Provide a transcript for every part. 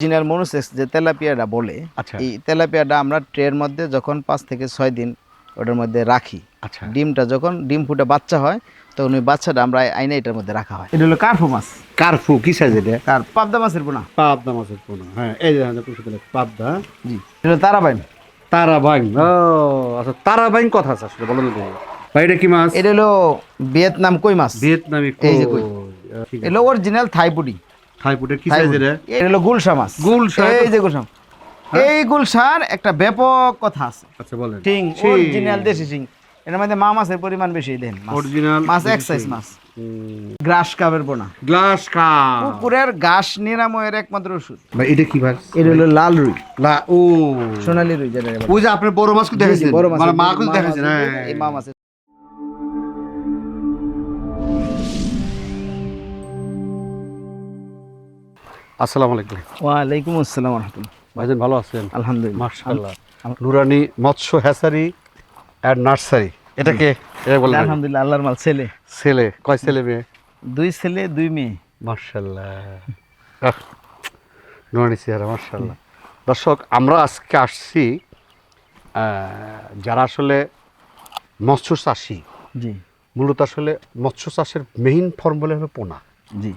Original monosex যে তেলাপিয়াটা বলে আচ্ছা। এই তেলাপিয়াটা আমরা ট্রের মধ্যে যখন পাঁচ থেকে ছয় দিন ওটার মধ্যে রাখি। আচ্ছা। ডিমটা যখন ডিম ফুটে বাচ্চা হয় তখন ওই বাচ্চাটা আমরা আইনে এটার মধ্যে রাখা হয়। এটা হলো কার্ফু মাছ। কারফু কি সাইজ এটা? আর পাবদা মাছের পোনা। পাবদা মাছের পোনা হ্যাঁ এই যে পাবদা। জি। এটা তারাবাইন। তারাবাইন ও আচ্ছা তারাবাইন কথা আছে আসলে বলো। ভাই এটা কি মাছ? এটা হলো ভিয়েতনাম কই মাছ? ভিয়েতনামি এই যে কই। এটা অরিজিনাল থাইপুডি থাইপুটের কি সাইজ এটা এটা হলো গুলশা মাছ। গুলশা? এই যে গুলশা এই গুলশার একটা ব্যাপক কথা আছে। আচ্ছা বলেন। শিং অরিজিনাল দেশি শিং। এর মধ্যে মা মাছের পরিমাণ বেশি দেন অরিজিনাল মাছ এক সাইজ মাছ। গ্রাস কাপের বোনা। Grass carp. পুকুরের ঘাস নিরাময়ের একমাত্র ওষুধ। ভাই এটা কি ভাই? এটা হলো লাল রুই। লা ও। সোনালী রুই যেটা ওই যে আপনি বড় মাছ জি, দেখাইছেন? বড় মাছ। মানে মা দেখাইছেন মাছের- হ্যাঁ। এই মা মাছের আসসালামু আলাইকুম। ওয়ালাইকুম আসসালাম রহমতুল্লাহ। ভাইজান ভালো আছেন? আলহামদুলিল্লাহ। মাশাআল্লাহ। নুরানি মৎস্য হ্যাসারি এন্ড নার্সারি। এটাকে এটা। আলহামদুলিল্লাহ আল্লাহর মাল ছেলে। ছেলে। কয় ছেলে মেয়ে? দুই ছেলে দুই মেয়ে। মার্শাল্লাহ নুরানি চেহারা মার্শাল্লাহ দর্শক আমরা আজকে আসছি যারা আসলে মৎস্য চাষি। জি। মূলত আসলে মৎস্য চাষের মেইন ফর্মুলা হলো পোনা। জি।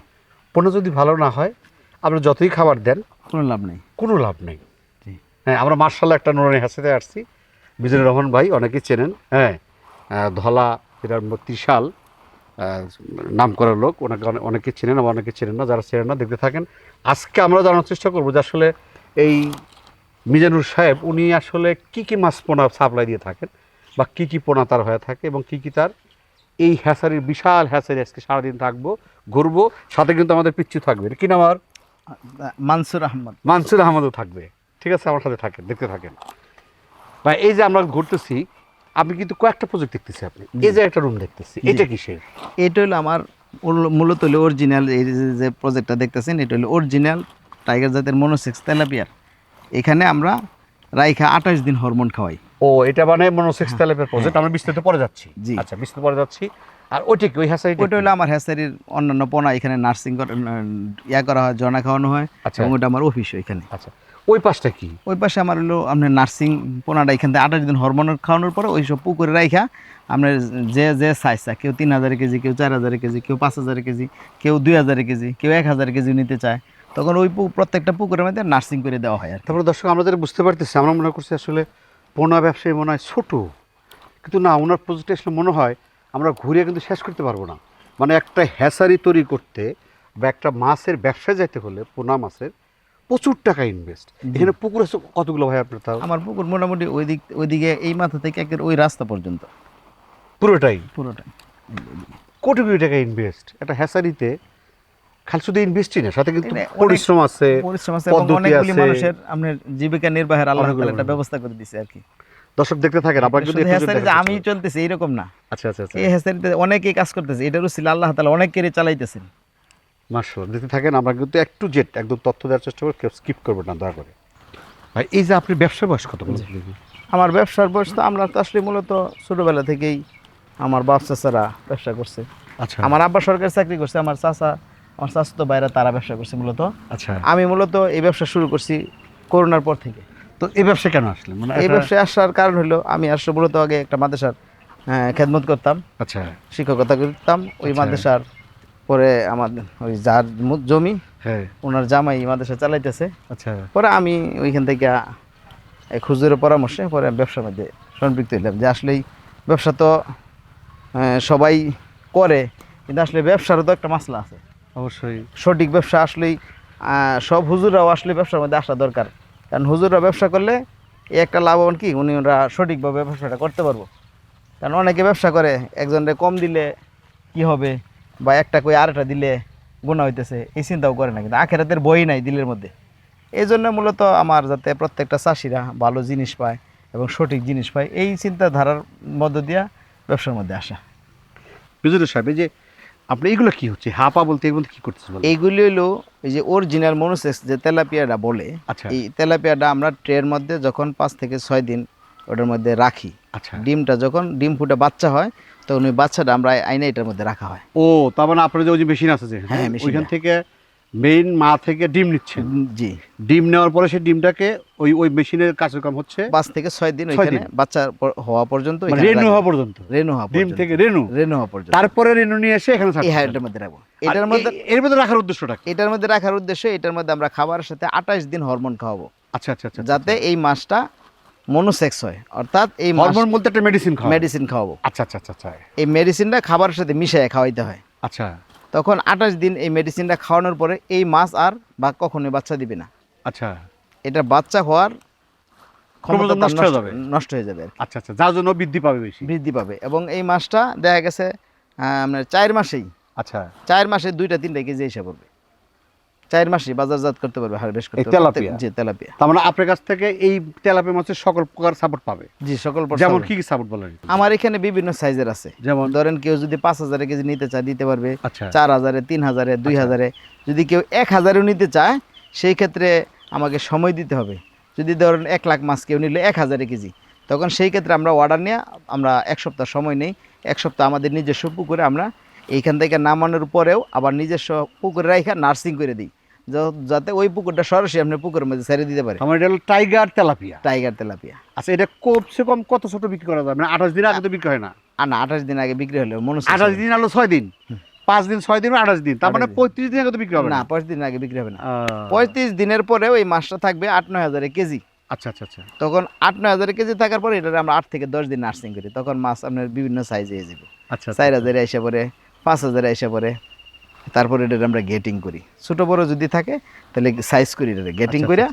পোনা যদি ভালো না হয় আপনি যতই খাবার দেন কোনো লাভ নেই। কোনো লাভ নেই। জি। হ্যাঁ আমরা মার্শাল্লাহ একটা নুরানি হাসিতে আসছি। বিজয় রহমান ভাই অনেকেই চেনেন। হ্যাঁ ধলা এটার ম- ত্রিশাল নাম করা লোক। ওনাকে অনে- অনেকে চেনেন আবার অনেকে চেনেন না। যারা চেনেন না দেখতে থাকেন। আজকে আমরা জানার চেষ্টা করব যে আসলে এই মিজানুর সাহেব উনি আসলে কি কি মাছ পোনা সাপ্লাই দিয়ে থাকেন বা কি কি পোনা তার হয়ে থাকে এবং কি কি তার এই হ্যাসারির বিশাল হ্যাসারি আজকে সারাদিন থাকব ঘুরবো। সাথে কিন্তু আমাদের পিচ্ছু থাকবে। কি নাম আর? মানসুর আহমদ। মানসুর আহমদও থাকবে। ঠিক আছে আমার সাথে থাকেন দেখতে থাকেন। বা এই যে আমরা ঘুরতেছি আপনি কিন্তু কয়েকটা প্রজেক্ট দেখতেছি আপনি। এই যে একটা রুম দেখতেছি এটা কিসের? এটা হলো আমার মূলত হলো অরিজিনাল এই যে- যে প্রজেক্টটা দেখতেছেন এটা হলো অরিজিনাল টাইগার জাতের মনোসেক্স তেলাপিয়ার এখানে আমরা রাইখা আঠাশ দিন হরমোন খাওয়াই। ও এটা মানে মনোসেক্স তেলাপের প্রজেক্ট আমরা বিস্তারিত পরে যাচ্ছি। জি। আচ্ছা বিস্তারিত পরে যাচ্ছি। আর ওইটা কি? ওই হ্যাসারি ওইটা হলো আমার হ্যাসারির অন্যান্য পোনা। এখানে নার্সিং ইয়া করা হয় জনা খাওয়ানো হয়। আচ্ছা। এবং ওটা আমার অফিস এখানে আচ্ছা। ওই পাশটা কি? ওই পাশে আমার হলো আপনার নার্সিং পোনাটা এখান থেকে আঠাশ দিন হরমোনের খাওয়ানোর পরে ওই সব পুকুরে রাইখা আপনার যে যে সাইজটা কেউ তিন হাজার কেজি কেউ চার হাজার কেজি কেউ পাঁচ হাজার কেজি কেউ দুই হাজার কেজি কেউ এক হাজার কেজি নিতে চায়। তখন ওই প্রত্যেকটা পুকুরের মধ্যে নার্সিং করে দেওয়া হয় আর তারপরে দর্শক আমরা যেটা বুঝতে পারতেছি আমরা মনে করছি আসলে পোনা ব্যবসায়ী মনে হয় ছোটো। কিন্তু না ওনার প্রজেক্ট আসলে মনে হয় আমরা ঘুরে কিন্তু শেষ করতে পারব না। মানে একটা হ্যাসারি তৈরি করতে বা একটা মাছের ব্যবসায় যেতে হলে পোনা মাছের প্রচুর টাকা ইনভেস্ট এখানে পুকুর আছে কতগুলো ভাই আপনার তাও? আমার পুকুর মোটামুটি ওই দিক ওইদিকে এই মাথা থেকে একের ওই রাস্তা পর্যন্ত। পুরোটাই? পুরোটাই। কোটি কোটি টাকা ইনভেস্ট একটা হ্যাসারিতে খালি শুধু ইনভেস্টই না সাথে কিন্তু পরিশ্রম আছে পরিশ্রম আছে অনেকগুলি মানুষের আপনার জীবিকা নির্বাহের আল্লাহ তাআলা একটা ব্যবস্থা করে দিছে আর কি। দর্শক দেখতে থাকেন আপনার যদি আমি চলতেছি এরকম না। আচ্ছা আচ্ছা আচ্ছা। এই হ্যাসারিতে অনেকেই কাজ করতেছে এটারও ছিল আল্লাহ তাআলা অনেকেরই চালাইতেছেন। মার্শাল দেখতে থাকেন আমরা কিন্তু একটু জেট একদম তথ্য দেওয়ার চেষ্টা করি কেউ স্কিপ করবেন না দয়া করে। ভাই এই যে আপনি ব্যবসা বয়স কত আমার ব্যবসার বয়স তো আমরা তো আসলে মূলত ছোটবেলা থেকেই আমার বাপ চাচারা ব্যবসা করছে। আচ্ছা। আমার আব্বা সরকারি চাকরি করছে আমার চাচা আমার চাচাতো বাইরে তারা ব্যবসা করছে মূলত। আচ্ছা। আমি মূলত এই ব্যবসা শুরু করছি করোনার পর থেকে। তো এই ব্যবসা কেন আসলে মানে এই ব্যবসায় আসার কারণ হলো আমি আসলে মূলত আগে একটা মাদ্রাসার আহ, খেদমত করতাম। আচ্ছা। শিক্ষকতা করতাম। ওই আচ্ছা। মাদ্রাসার পরে আমার ওই যার জমি হ্যাঁ। ওনার জামাই মাদ্রাসা চালাইতেছে। আচ্ছা। পরে আমি ওইখান থেকে এক হুজুরের পরামর্শে পরে ব্যবসার মধ্যে সম্পৃক্ত হইলাম। যে আসলেই ব্যবসা তো আহ, সবাই করে কিন্তু আসলে ব্যবসারও তো একটা মাসলা আছে। অবশ্যই। সঠিক ব্যবসা আসলেই সব হুজুরাও আসলে ব্যবসার মধ্যে আসা দরকার। কারণ হুজুররা ব্যবসা করলে একটা লাভবান কি? উনি ওরা সঠিকভাবে ব্যবসাটা করতে পারব। কারণ অনেকে ব্যবসা করে, একজনরে কম দিলে কি হবে? বা একটা কই আরেকটা দিলে গুণা হইতেছে, এই চিন্তাও করে না কিন্তু। আখেরাতের বই নাই দিলের মধ্যে। এই জন্য মূলত আমার যাতে প্রত্যেকটা চাষিরা ভালো জিনিস পায় এবং সঠিক জিনিস পায়, এই চিন্তাধারার মধ্য দিয়া ব্যবসার মধ্যে আসা। বিজয় সাহেব যে আপনি এগুলো কি হচ্ছে? হাপা বলতে এগুলো কি করতেছে? এইগুলি হলো এই যে অরিজিনাল মনোসেক্স যে তেলাপিয়াটা বলে আচ্ছা। এই তেলাপিয়াটা আমরা ট্রের মধ্যে যখন পাঁচ থেকে ছয় দিন ওটার মধ্যে রাখি। আচ্ছা। ডিমটা যখন ডিম ফুটে বাচ্চা হয় তখন ওই বাচ্চাটা আমরা আইনা এটার মধ্যে রাখা হয়। ও তার মানে আপনার যে ওই যে মেশিন আছে যে হ্যাঁ মেশিন ওইখান থেকে মেইন মা থেকে ডিম নিচ্ছেন। উম, জি। ডিম নেওয়ার পরে সেই ডিমটাকে ওই ওই মেশিনের কার্যক্রম হচ্ছে পাঁচ থেকে ছয় দিন ওইখানে বাচ্চা হওয়া পর্যন্ত মানে রেনু হওয়া পর্যন্ত। রেনু হওয়া ডিম থেকে রেনু। রেনু হওয়া পর্যন্ত। তারপরে রেনু নিয়ে এসে এখানে এই। হাইটের মধ্যে রাখব। এটার মধ্যে এর মধ্যে রাখার উদ্দেশ্যটা এটার মধ্যে রাখার উদ্দেশ্য এটার মধ্যে আমরা খাবারের সাথে আঠাশ দিন হরমোন খাওয়াবো। আচ্ছা আচ্ছা আচ্ছা যাতে এই মাছটা মনোসেক্স হয়। অর্থাৎ এই হরমোন বলতে একটা মেডিসিন খাওয়া মেডিসিন খাওয়াবো। আচ্ছা আচ্ছা আচ্ছা আচ্ছা। এই মেডিসিনটা খাবারের সাথে মিশিয়ে খাওয়াইতে হয়। আচ্ছা। তখন আঠাশ দিন এই মেডিসিনটা খাওয়ানোর পরে এই মাছ আর বা কখনোই বাচ্চা দিবে না। আচ্ছা। এটা বাচ্চা হওয়ার ক্ষমতা নষ্ট হয়ে যাবে। নষ্ট হয়ে যাবে আচ্ছা আচ্ছা যার জন্য বৃদ্ধি পাবে বেশি। বৃদ্ধি পাবে এবং এই মাছটা দেখা গেছে আপনার চার মাসেই। আচ্ছা। চার মাসে দুইটা তিনটা কেজি হিসাবে পড়বে। চার মাসেই বাজারজাত করতে পারবে হারভেস্ট করতে তেলাপিয়া? জি তেলাপিয়া। তার মানে আপনার কাছ থেকে এই তেলাপি মাছের সকল প্রকার সাপোর্ট পাবে? জি সকল পর যেমন কি কি সাপোর্ট বলেন আমার এখানে বিভিন্ন সাইজের আছে। যেমন? ধরেন কেউ যদি পাঁচ হাজারে কেজি নিতে চায় দিতে পারবে। আচ্ছা। চার হাজারে তিন হাজারে দুই আচ্ছা। হাজারে। যদি কেউ এক হাজারেও নিতে চায় সেই ক্ষেত্রে আমাকে সময় দিতে হবে। যদি ধরেন এক লাখ মাছ কেউ নিলে এক হাজারে কেজি তখন সেই ক্ষেত্রে আমরা অর্ডার নিয়ে আমরা এক সপ্তাহ সময় নেই। এক সপ্তাহ আমাদের নিজস্ব পুকুরে আমরা এইখান থেকে নামানোর পরেও আবার নিজস্ব পুকুরে রাখা নার্সিং করে দিই। যাতে ওই পুকুরটা সরাসরি আপনি পুকুরের মধ্যে ছেড়ে দিতে পারে। আমার এটা হলো টাইগার তেলাপিয়া। Tiger tilapia. আচ্ছা এটা কমসে কম কত ছোট বিক্রি করা যায়? মানে আঠাশ দিন আগে তো বিক্রি হয় না? না আঠাশ দিন আগে বিক্রি হলে মনে আঠাশ দিন আলো ছয় দিন। পাঁচ দিন ছয় দিন আঠাশ দিন। তার মানে পঁয়ত্রিশ দিন আগে তো বিক্রি হবে না? পঁয়ত্রিশ দিন আগে বিক্রি হবে না। পঁয়ত্রিশ দিনের পরেও এই মাছটা থাকবে আট নয় হাজারে কেজি। আচ্ছা আচ্ছা আচ্ছা। তখন আট নয় হাজার কেজি থাকার পরে এটা আমরা আট থেকে দশ দিন নার্সিং করি। তখন মাছ আপনার বিভিন্ন সাইজে হয়ে যাবে। আচ্ছা চার হাজারে এসে পরে পাঁচ হাজারে এসে পরে। তারপরে এটা আমরা গেটিং করি। ছোটো বড় যদি থাকে তাহলে সাইজ করি এটা গেটিং করে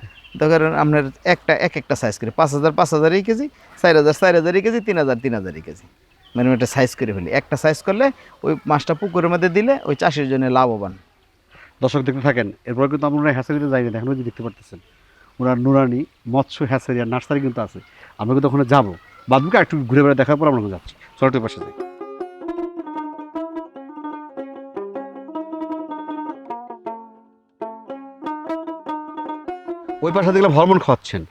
তখন আপনার একটা এক একটা সাইজ করি। পাঁচ হাজার পাঁচ হাজারই কেজি চার হাজার চার হাজারই কেজি তিন হাজার তিন হাজারই কেজি। মানে একটা সাইজ করে ফেলি। একটা সাইজ করলে ওই মাছটা পুকুরের মধ্যে দিলে ওই চাষের জন্য লাভবান। দর্শক দেখতে থাকেন এরপর কিন্তু আমরা হ্যাচারিতে যাই না এখন ওই যে দেখতে পারতেছেন। ওনার নুরানি মৎস্য হ্যাচারি আর নার্সারি কিন্তু আছে। আমরা কিন্তু ওখানে যাব। বাদবিকে একটু ঘুরে বেড়ে দেখার পর আমরা যাচ্ছি। চলটির পাশে যাই। ওই পাশে দেখলাম হরমোন খাওয়াচ্ছেন।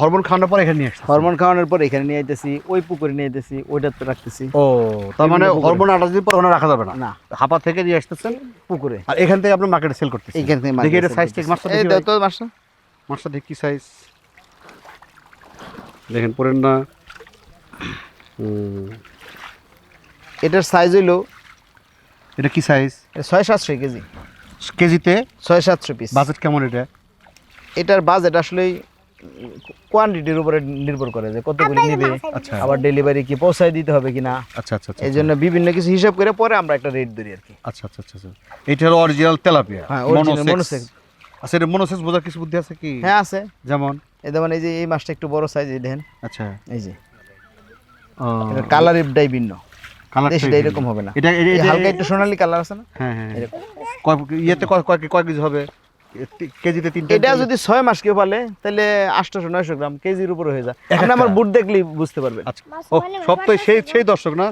হরমোন খাওয়ানোর পর এখানে নিয়ে আসছে হরমোন খাওয়ানোর পর এখানে নিয়ে আইতেছি ওই পুকুরে নিয়ে আইতেছি ওইটাতে রাখতেছি। ও তার মানে হরমোন আঠাশ দিন পর ওখানে রাখা যাবে না? না। হাপা থেকে নিয়ে আসতেছেন পুকুরে। আর এখান থেকে আপনি মার্কেটে সেল করতেছেন। এইখান থেকে দেখি এটা সাইজ ঠিক মাছটা এই দেখি দাও তো মাছটা মাছটা দেখি কি সাইজ দেখেন পড়েন না। এটার সাইজ হইল এটা কি সাইজ এটা ছয় সাতশো কেজি। কেজিতে? ছয় সাতশো পিস বাজেট কেমন এটা? এটার বাজেট আসলে কোয়ান্টিটির উপরে নির্ভর করে যে কতগুলি নেবে আচ্ছা। আবার ডেলিভারি কি পৌঁছায় দিতে হবে কিনা আচ্ছা আচ্ছা আচ্ছা এই জন্য বিভিন্ন কিছু হিসাব করে পরে আমরা একটা রেট ধরি আর কি। আচ্ছা আচ্ছা আচ্ছা আচ্ছা। এটা হলো অরিজিনাল তেলাপিয়া? হ্যাঁ, মনোসেক্স। আচ্ছা এটা মনোসেক্স বোঝার কিছু বুদ্ধি আছে কি? হ্যাঁ আছে। যেমন? এই যেমন এই যে এই মাছটা একটু বড় সাইজ এই দেখেন। আচ্ছা। এই যে। এটা কালার ইপটাই ভিন্ন। কালার দেশটা এরকম হবে না। এটা হালকা একটু সোনালী কালার আছে না? হ্যাঁ হ্যাঁ এরকম। কয় ইয়েতে কয় কয় কেজি হবে? কেজিতে তিনটা এটা যদি ছয় মাস কেউ পালে তাহলে আটশোশো নয়শো গ্রাম কেজির উপরে হয়ে যায়। আপনি আমার বুট দেখলেই বুঝতে পারবেন। আচ্ছা। সব তো সেই সেই দর্শক না?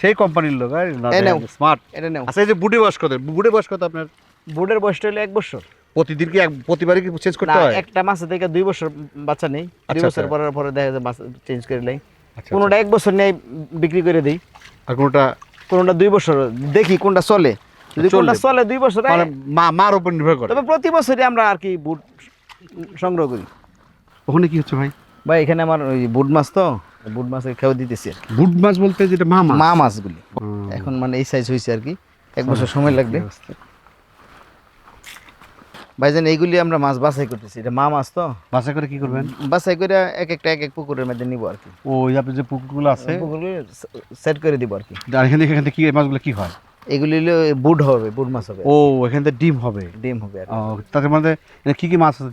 সেই কোম্পানির লোক নাও। স্মার্ট এটা নেও। আচ্ছা এই যে বুটে বয়স কত? বুটে বয়স কত আপনার? বুটের বয়সটা হলো এক বছর। প্রতিদিন কি প্রতিবারই কি চেঞ্জ করতে হয়? একটা মাসে থেকে দুই বছর বাচ্চা নেই। দুই আচ্ছা, বছর আচ্ছা। পরের পরে দেখা যায় চেঞ্জ করে নেই। কোনোটা এক বছর নেই বিক্রি করে দিই। আর কোনটা? কোনোটা দুই বছর দেখি কোনটা চলে। যদি কোনটা চলে দুই বছর মানে মা মার উপর নির্ভর করে। তবে প্রতি বছরই আমরা আর কি বুট সংগ্রহ করি। ওখানে কি হচ্ছে ভাই? ভাই এখানে আমার ওই বুট মাছ তো বুট মাছের খেয়ে দিতেছি আর। বুট মাছ বলতে যেটা মা মাছ? মা মাছগুলি। এখন মানে এই সাইজ হয়েছে আর কি। এক বছর সময় লাগবে। ভাইজান এইগুলি আমরা মাছ বাছাই করতেছি। এটা মা মাছ তো। বাসা করে কি করবেন? বাছাই করে এক একটা এক এক পুকুরের মধ্যে নিব আর কি। ওই আপনি যে পুকুরগুলো আছে? পুকুরগুলি সেট করে দিব আর কি। আর এখান এখান কি মাছগুলো কি হয়? এগুলি হলো বুট হবে বুট মাছ হবে। ও এখান থেকে ডিম হবে। ডিম হবে। ও, তাদের মধ্যে কি কি মাছ আছে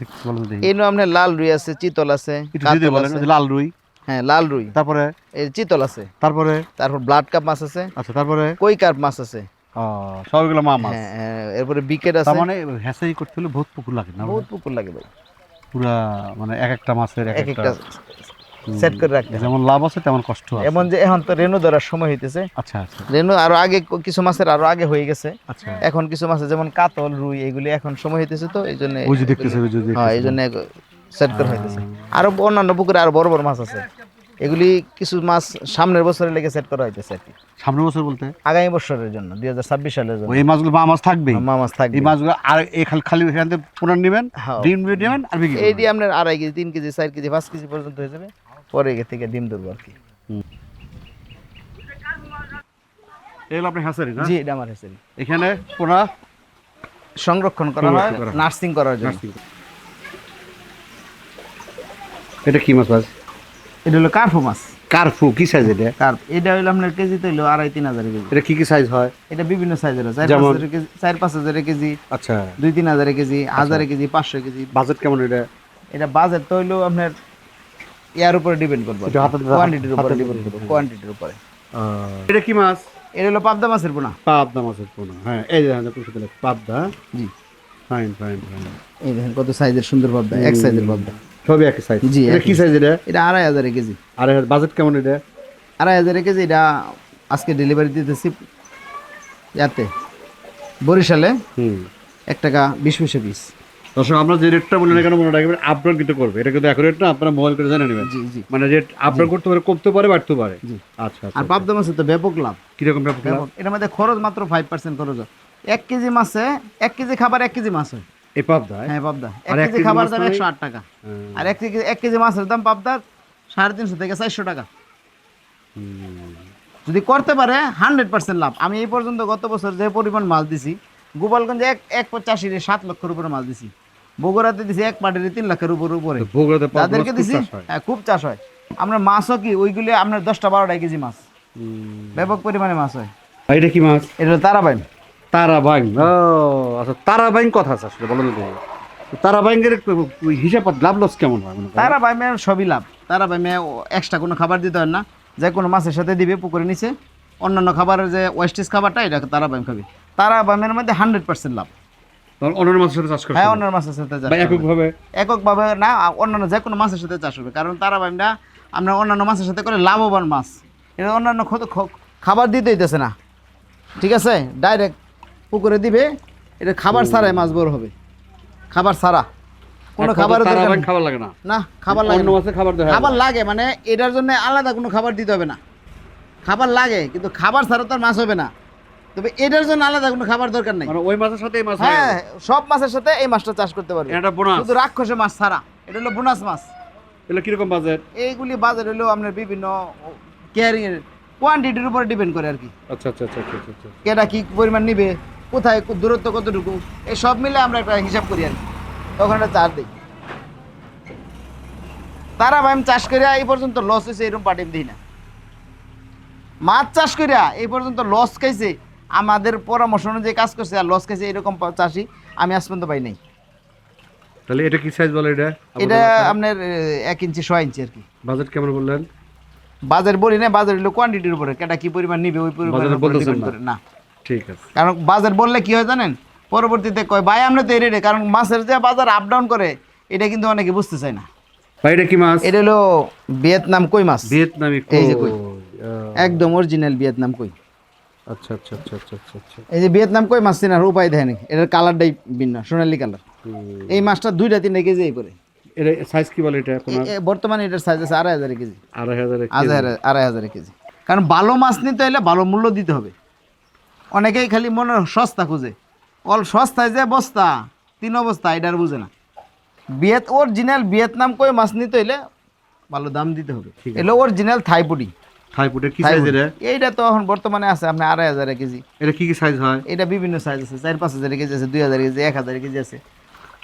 দেখি। এই আপনার লাল রুই আছে চিতল আছে যদি বলেন লাল রুই। হ্যাঁ লাল রুই। তারপরে? এই চিতল আছে। তারপরে? তারপর ব্লাড কাপ মাছ আছে। আচ্ছা তারপরে? কই কার্প মাছ আছে। সবগুলো মা মাছ। হ্যাঁ হ্যাঁ, এরপরে বিকেট আছে। মানে হ্যাসারি করতে হলে বহুত পুকুর লাগে না? বহুত পুকুর লাগে ভাই। পুরা মানে এক একটা মাছের এক এক একটা একটা সেট করে রাখতে যেমন লাভ আছে তেমন কষ্ট আছে। এমন যে এখন তো রেনু ধরার সময় হইতেছে। আচ্ছা আচ্ছা। রেনু আরও আগে কিছু মাছের আরও আগে হয়ে গেছে। আচ্ছা। এখন কিছু মাছের যেমন কাতল রুই এগুলি এখন সময় হইতেছে তো এই জন্য ওই দেখতেছে যে হ্যাঁ এই জন্য সেট করে হইতেছে। আরও অন্যান্য পুকুরে আরও বড় বড় মাছ আছে। এগুলি কিছু মাছ সামনের বছরের লেগে সেট করা হইতেছে আর কি। সামনের বছর বলতে? আগামী বছরের জন্য দুই হাজার ছাব্বিশ সালের জন্য। ওই মাছগুলো মা মাছ থাকবে মা মাছ থাকবে এই মাছগুলো আর এই খালি খালি এখান থেকে পুনর নেবেন হ্যাঁ। ডিম নেবেন আর এই দিয়ে আপনার আড়াই কেজি তিন কেজি চার কেজি পাঁচ কেজি পর্যন্ত হয়ে যাবে। পরে এর থেকে ডিম ধরবো আর কি। এগুলো আপনি হ্যাঁ না? জি এটা আমার হেসেল এখানে পোনা? সংরক্ষণ করা হয় হয়। নার্সিং করার জন্য। এটা কি মাছ মাছ এটা হলো কার্ফু মাছ। কারফু কি সাইজ এটা? কার্প। এটা হলো আপনার কেজি তো হলো আড়াই তিন হাজার কেজি। এটা কি কি সাইজ হয়? এটা বিভিন্ন সাইজের আছে চার? পাঁচ হাজার কেজি আচ্ছা। দুই তিন হাজারের কেজি হাজারের কেজি পাঁচশো কেজি। বাজেট কেমন এটা? এটা বাজেট তো হইল আপনার ইয়ার উপরে ডিপেন্ড করব কোয়ান্টিটির উপরে ডিপেন্ড করব কোয়ান্টিটির উপরে। এটা কি মাছ? এটা হলো পাবদা মাছের পোনা। পাবদা মাছের পোনা হ্যাঁ এই যে পাবদা। জি। ফাইন ফাইন ফাইন এই দেখেন কত সাইজের সুন্দর পাবদা এক সাইজের পাবদা। সবই একই সাইজ জি, এটা কি সাইজ এটা? এটা আড়াই হাজারের কেজি। আর বাজেট কেমন এটা? আড়াই হাজারের কেজি এটা আজকে ডেলিভারি দিতেছি ইয়াতে। বরিশালে হুম। এক টাকা বিশ পয়সা পিস দর্শক আমরা যে রেটটা বললেন এখানে মনে রাখবেন কিন্তু করবে। এটা কিন্তু অ্যাকুরেট না আপনারা মোবাইল করে জেনে নেবেন। মানে রেট করতে পারে কমতে পারে বাড়তে পারে। আচ্ছা আর আচ্ছা। পাবদা তো ব্যাপক লাভ। কীরকম ব্যাপক এটার মধ্যে খরচ মাত্র ফাইভ পার্সেন্ট খরচ হয়। এক কেজি মাছে এক কেজি খাবার এক কেজি মাছ হয়। এই পাবদা? হ্যাঁ পাবদা। এক কেজি খাবার দাম মানে? একশো আট টাকা। হ্যাঁ। আর এক কেজি এক কেজি মাছের দাম পাবদার সাড়ে তিনশো থেকে চারশো টাকা। যদি করতে পারে হান্ড্রেড পার্সেন্ট লাভ। আমি এই পর্যন্ত গত বছর যে পরিমাণ মাছ দিছি গোপালগঞ্জে এক এক চাষির সাত লক্ষের উপরে মাছ দিছি। বগুড়াতে দিছি এক পাটির তিন লাখের উপর উপরে। বগুড়াতে তাদেরকে দিছি হ্যাঁ। খুব চাষ হয়। আমরা মাছও কি ওইগুলি আপনার দশটা বারোটা কেজি মাছ। ব্যাপক পরিমাণে মাছ হয়। এটা কি মাছ? এটা তারাবাইন। তারাবাইন। ও আচ্ছা তারাবাইন কথা আছে আসলে বলেন তারাবাইনের হিসাব লাভ লস কেমন হয়? করেন? তারাবাই মেয়ে সবই লাভ। তারাবাই মেয়ে এক্সট্রা কোনো খাবার দিতে হয় না। যে কোনো মাছের সাথে দিবে পুকুরে নিচে। অন্যান্য খাবারের যে ওয়েস্টেজ খাবারটা এটা তারাবাইম খাবে। তারাবাইমের মধ্যে হান্ড্রেড পার্সেন্ট লাভ। অন্যান্য মাছের সাথে চাষ করছে হ্যাঁ অন্যান্য মাছের সাথে চাষ বা করবে। এককভাবে এককভাবে না অন্যান্য যে কোনো মাছের সাথে চাষ হবে। কারণ তারাবাইমটা আমরা অন্যান্য মাছের সাথে করে লাভবান মাছ। এটা অন্যান্য খাবার দিতে হইতেছে না। ঠিক আছে? ডাইরেক্ট পুকুরে দিবে এটা খাবার ছাড়াই মাছ বড় হবে। খাবার ছাড়া। কোনো নেই। খাবার লাগে না। না খাবার লাগে মাছে খাবার খাবার লাগে মানে এটার জন্য আলাদা কোনো খাবার দিতে হবে না। খাবার লাগে কিন্তু খাবার ছাড়া তো আর মাছ হবে না। তবে এটার জন্য আলাদা কোনো খাবার দরকার নেই। মানে ওই মাছের সাথে এই মাছ হ্যাঁ সব মাছের সাথে এই মাছটা চাষ করতে পারবে। এটা বোনাস। শুধু রাক্ষসে মাছ ছাড়া এটা হলো বোনাস মাছ। এগুলো কীরকম বাজেট? এইগুলি বাজার হলো আপনার বিভিন্ন কেয়ারিং এর কোয়ান্টিটির উপরে ডিপেন্ড করে আর কি। আচ্ছা আচ্ছা আচ্ছা আচ্ছা আচ্ছা কেটা কি পরিমাণ নিবে কোথায় দূরত্ব কতটুকু এই সব মিলে আমরা একটা হিসাব করি আর কি। তখন একটা চার দিই। তারা ভাই চাষ করিয়া এই পর্যন্ত লস হয়েছে এরকম পার্টি দিই না। মাছ চাষ করিয়া এই পর্যন্ত লস খাইছে আমাদের পরামর্শ অনুযায়ী কাজ করছে আর লস খাইছে এরকম চাষি আমি আজ পর্যন্ত পাই নাই। তাহলে এটা কি সাইজ বলে এটা? এটা আপনার এক ইঞ্চি ছয় ইঞ্চি আর কি। বাজেট কেমন বললেন? বাজার বলি না বাজার হলো কোয়ান্টিটির উপরে। কেটা কি পরিমাণ নিবে ওই পরিমাণ না। ঠিক আছে। কারণ বাজার বললে কি হয় জানেন? পরবর্তীতে কয় ভাই আমরা তো এই রেটে কারণ মাছের যে বাজার আপ ডাউন করে এটা কিন্তু অনেকে বুঝতে চায় না। ভাই এটা কি মাছ? এটা হলো ভিয়েতনাম কই মাছ? ভিয়েতনামি এই যে কই। কই। একদম অরিজিনাল ভিয়েতনাম কই। আচ্ছা আচ্ছা আচ্ছা আচ্ছা আচ্ছা আচ্ছা। এই যে ভিয়েতনাম কই মাছ চেনার উপায় দেয়নি এটার কালারটাই ভিন্ন সোনালি কালার। এই মাছটা দুইটা তিনটা কেজি এই করে এটা সাইজ কি বলে এটা আপনার বর্তমানে এটার সাইজ আছে আড়াই হাজার কেজি। আড়াই হাজার আড়াই হাজার কেজি। কারণ ভালো মাছ নিতে হলে ভালো মূল্য দিতে হবে। অনেকেই খালি মনে সস্তা খুঁজে। অল সস্তায় যে বস্তা তিন অবস্থা এটার বুঝে না। ভিয়েত অরিজিনাল ভিয়েতনাম কই মাছ নিতে হইলে ভালো দাম দিতে হবে। ঠিক আছে। এগুলো অরিজিনাল থাইপুডি থাই কি সাইজ এইটা তো এখন বর্তমানে আছে আপনি আড়াই হাজার কেজি। এটা কি কি সাইজ হয়? এটা বিভিন্ন সাইজ আছে চার পাঁচ হাজার কেজি আছে দুই হাজার কেজি এক হাজার কেজি আছে।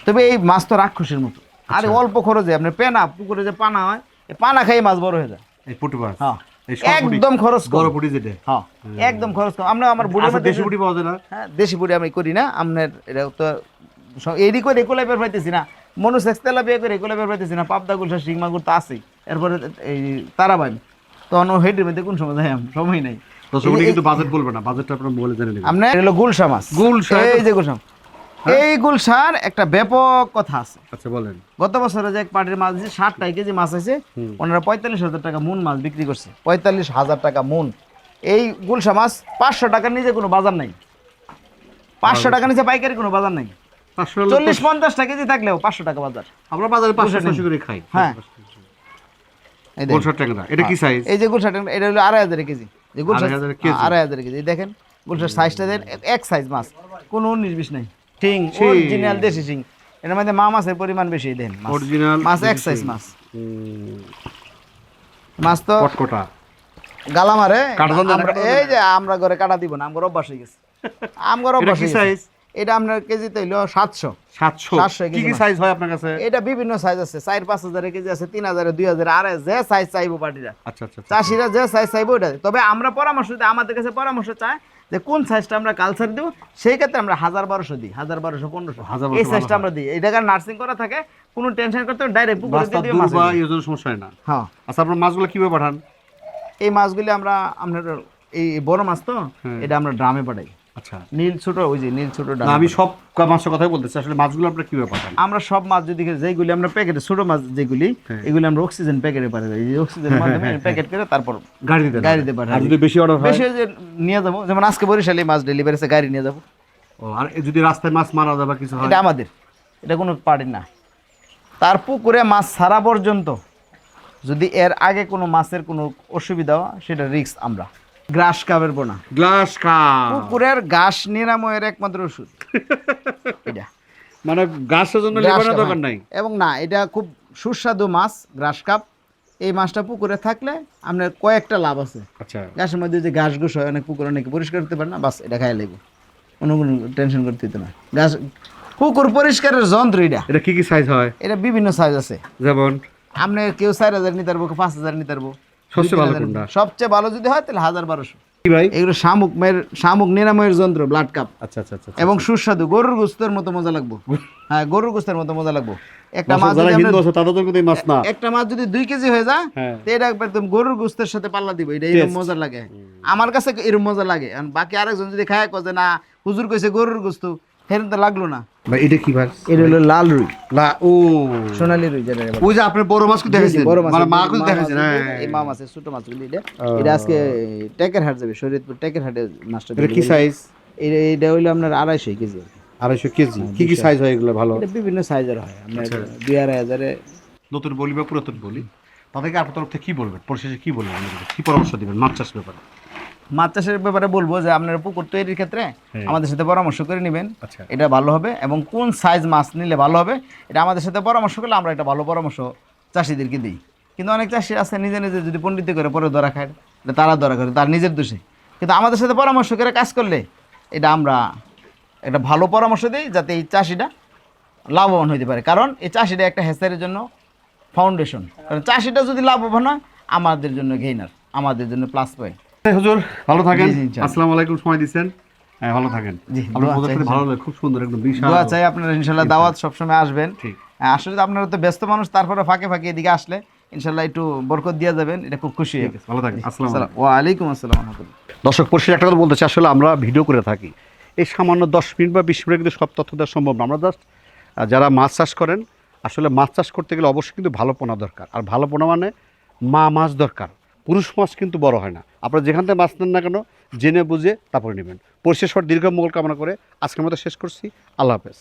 তবে এই মাছ তো রাক্ষসের মতো। আর আচ্ছা। অল্প খরচে আপনার পেনা পুকুরে যে পানা হয় পানা খেয়ে মাছ বড় হয়ে যায়। এই পুটি মাছ? হ্যাঁ। পুঁটি? একদম খরচ। বড় পুটি যেটা? হ্যাঁ। একদম খরচ কম। আমরা আমার বুড়ি আচ্ছা দেশি পুটি পাওয়া যায় না? হ্যাঁ দেশি বুড়ি আমি করি না। আপনার এটা তো এডি করে বের পাইতেছি না। মনু সেক্সতেলা বিয়ে করে এগুলো বের পাইতেছি না। পাবদা গুলশা শিং মাগুর তো আছেই। এরপরে এই তারাবাই তখন হেডের মধ্যে কোন সময় যাই সময় নাই। দর্শক উনি কিন্তু বাজেট বলবে না। বাজেটটা আপনার মোবাইলে জেনে নেবেন। আপনার হলো গুলশা মাছ গুলশা? এই যে গুলশা এই গুলশার একটা ব্যাপক কথা আছে। আচ্ছা বলেন। গত বছরে যে এক পাটির মাছ দিয়েছে ষাট টাকা কেজি মাছ আছে ওনারা পঁয়তাল্লিশ হাজার টাকা মুন মাছ বিক্রি করছে। পঁয়তাল্লিশ হাজার টাকা মুন এই গুলশা মাছ পাঁচশো টাকার নিচে কোনো বাজার নাই। পাঁচশো টাকা নিচে পাইকারি কোনো বাজার নাই। চল্লিশ পঞ্চাশ টাকা কেজি থাকলেও পাঁচশো টাকা বাজার। আমরা বাজারে পাঁচশো করে খাই। হ্যাঁ। ট্যাংরা এটা কি সাইজ এই যে গুলশা এটা হলো আড়াই হাজার কেজি। যে গুলশার আড়াই হাজার কেজি। আড়াই হাজার কেজি। দেখেন গুলশার সাইজটা দেন এক- এক সাইজ মাছ। কোনো উনিশ বিশ নাই ঠিং অরিজিনাল দেশি শিং। এর মধ্যে মা মাছের পরিমাণ বেশি দেন মাছ। মাছ এক সাইজ মাছ। মাছ তো কটকটা। গালা মারে কাটা যাবে না, আমরা- এই যে আমরা ঘরে কাটা দিব না আমার অভ্যাস হয়ে গেছে। আমার অভ্যাস হয়ে size? এটা আপনার কেজিতে হইল সাতশো। সাতশো। 700 কি কি সাইজ হয় আপনার কাছে? এটা বিভিন্ন সাইজ আছে। চার পাঁচ হাজারের কেজি আছে তিন হাজারে দুই হাজার। আড়াই যে সাইজ চাইব পার্টিরা আচ্ছা আচ্ছা আচ্ছা। চাষিরা যে সাইজ চাইব ওটা তবে আমরা পরামর্শ দিই আমাদের কাছে পরামর্শ চায় যে কোন সাইজটা আমরা কালচার দেবো সেই ক্ষেত্রে আমরা হাজার বারোশো দিই হাজার বারোশো পনেরোশো। হাজার এই সাইজটা আমরা দিই। জায়গায় নার্সিং করা থাকে কোনো টেনশন করতে ডাইরেক্ট পুকুরে দিয়ে দিয়ে মাছ সমস্যা হয় না। হ্যাঁ। আচ্ছা আপনার মাছগুলো কীভাবে পাঠান? এই মাছগুলি আমরা আপনার এই বড় মাছ তো হ্যাঁ। এটা আমরা ড্রামে পাঠাই। আচ্ছা। নীল ছোট ওই যে নীল ছোট আমি সব মাছের কথাই বলতেছি। আসলে মাছগুলো আপনার কীভাবে পাঠান আমরা সব মাছ যদি যেগুলি আমরা প্যাকেটে ছোট মাছ যেগুলি হ্যাঁ। এগুলি আমরা অক্সিজেন প্যাকেটে পাঠাই এই অক্সিজেন মাধ্যমে প্যাকেট করে তারপর গাড়িতে? গাড়িতে যদি বেশি অর্ডার হয়? বেশি যে নিয়ে যাব। যেমন আজকে বরিশালে মাছ ডেলিভারি আছে গাড়ি নিয়ে যাব। ও, আর যদি রাস্তায় মাছ মারা যাবে কিছু হয়? এটা আমাদের। এটা কোনো পার্টির না। তার পুকুরে মাছ ছাড়া পর্যন্ত যদি এর আগে কোনো মাছের কোনো অসুবিধা হয় সেটা রিস্ক আমরা। গ্রাস কাবের বোনা। Grass carp. ঘাস নিরাময়ের একমাত্র ওষুধ। এটা। মানে গাছের জন্য গ্রাস লেবানোর কাপ, দরকার হ্যাঁ। নাই? এবং না এটা খুব সুস্বাদু মাছ গ্রাস কাপ। এই মাছটা পুকুরে থাকলে আপনার কয়েকটা লাভ আছে। আচ্ছা। ঘাসের মধ্যে যে ঘাস ঘুষ হয় অনেক পুকুর অনেকে পরিষ্কার করতে পারে না বাস এটা খাই লাগবে কোনো কোনো টেনশন করতে হতো না। ঘাস পুকুর পরিষ্কারের যন্ত্র এটা। এটা কি কি সাইজ হয়? এটা বিভিন্ন সাইজ আছে। যেমন? আপনি কেউ চার হাজার নিতে পারব কেউ পাঁচ হাজার নিতে পারব। সবচেয়ে ভালো কোনটা? সবচেয়ে ভালো যদি হয় তাহলে হাজার বারোশো। ভাই? এগুলো শামুক মেয়ের শামুক নিরাময়ের যন্ত্র ব্লাড কাপ। আচ্ছা আচ্ছা আচ্ছা এবং সুস্বাদু। গরুর গোস্তের মতো মজা লাগবো। হ্যাঁ গরুর গোস্তের মতো মজা লাগবো। একটা মাছ যারা হিন্দু আছে মাছ না। একটা মাছ যদি দুই কেজি হয়ে যায় হ্যাঁ। তো এটা একদম গরুর গোস্তের সাথে পাল্লা দিব। এটা এরকম মজা লাগে। আমার কাছে এরকম মজা লাগে। বাকি আরেকজন যদি খায় কয়ে না হুজুর কইছে গরুর গোস্ত। তো লাগল না। ভাই এটা কি ভাই? এটা হলো লাল রুই। লা ও। সোনালি রুই যেটা ওই যে আপনি বড় মাছ দেখাইছেন বড় মাছ মানে মা হ্যাঁ। এই মা মাছের ছোট মাছগুলি এটা এটা আজকে টেকের হাট যাবে শরীয়তপুর টেকের হাটে মাছটা এটা কি সাইজ এটা এটা হইল আপনার আড়াইশো কেজি। আড়াইশো কেজি? কি কি সাইজ হয় এগুলো ভালো? এটা বিভিন্ন সাইজের হয়। আপনার আচ্ছা। দুই আড়াই হাজারে নতুন বলি বা পুরাতন বলি? তাদেরকে আপনার তরফ থেকে কি বলবেন? পরিশেষে কি বলবেন? কি পরামর্শ দিবেন? মাছ চাষ ব্যাপারে? মাছ চাষের ব্যাপারে বলব যে আপনার পুকুর তৈরির ক্ষেত্রে। আমাদের সাথে পরামর্শ করে নেবেন। আচ্ছা। এটা ভালো হবে এবং কোন সাইজ মাছ নিলে ভালো হবে এটা আমাদের সাথে পরামর্শ করলে আমরা একটা ভালো পরামর্শ চাষিদেরকে দিই। কিন্তু অনেক চাষি আছে নিজে নিজে যদি পণ্ডিত করে পরে ধরা খায় এটা তারা ধরা করে তার নিজের দোষে। কিন্তু আমাদের সাথে পরামর্শ করে কাজ করলে এটা আমরা একটা ভালো পরামর্শ দিই যাতে এই চাষিটা লাভবান হইতে পারে। কারণ এই চাষিটা একটা হেসারের জন্য ফাউন্ডেশন কারণ চাষিটা যদি লাভবান হয় আমাদের জন্য গেইনার আমাদের জন্য প্লাস পয়েন্ট হুজুর ভালো থাকেন। ইনশাআল্লাহ। আসসালামু আলাইকুম সময় দিচ্ছেন হ্যাঁ ভালো থাকেন। ভালো লাগে খুব সুন্দর একদম বিশাল দোয়া চাই আপনারা ইনশাল্লাহ দাওয়াত সবসময় আসবেন। ঠিক। আসলে আপনারা তো ব্যস্ত মানুষ তারপরে ফাঁকে ফাঁকে এদিকে আসলে ইনশাল্লাহ একটু বরকত দিয়ে যাবেন এটা খুব খুশি ভালো থাকেন। আসসালামু ওয়ালাইকুম আসসালাম দর্শক একটা কথা বলতে চাই আসলে আমরা ভিডিও করে থাকি। এই সামান্য দশ মিনিট বা বিশ মিনিট কিন্তু সব তথ্য দেওয়া সম্ভব না। আমরা জাস্ট যারা মাছ চাষ করেন আসলে মাছ চাষ করতে গেলে অবশ্যই কিন্তু ভালো পোনা দরকার। আর ভালো পোনা মানে মা মাছ দরকার। পুরুষ মাছ কিন্তু বড় হয় না। আপনারা যেখান থেকে মাছ নেন না কেন, জেনে বুঝে তারপরে নেবেন। পরিশেষ দীর্ঘ মঙ্গল কামনা করে আজকের মতো শেষ করছি। আল্লাহ হাফেজ।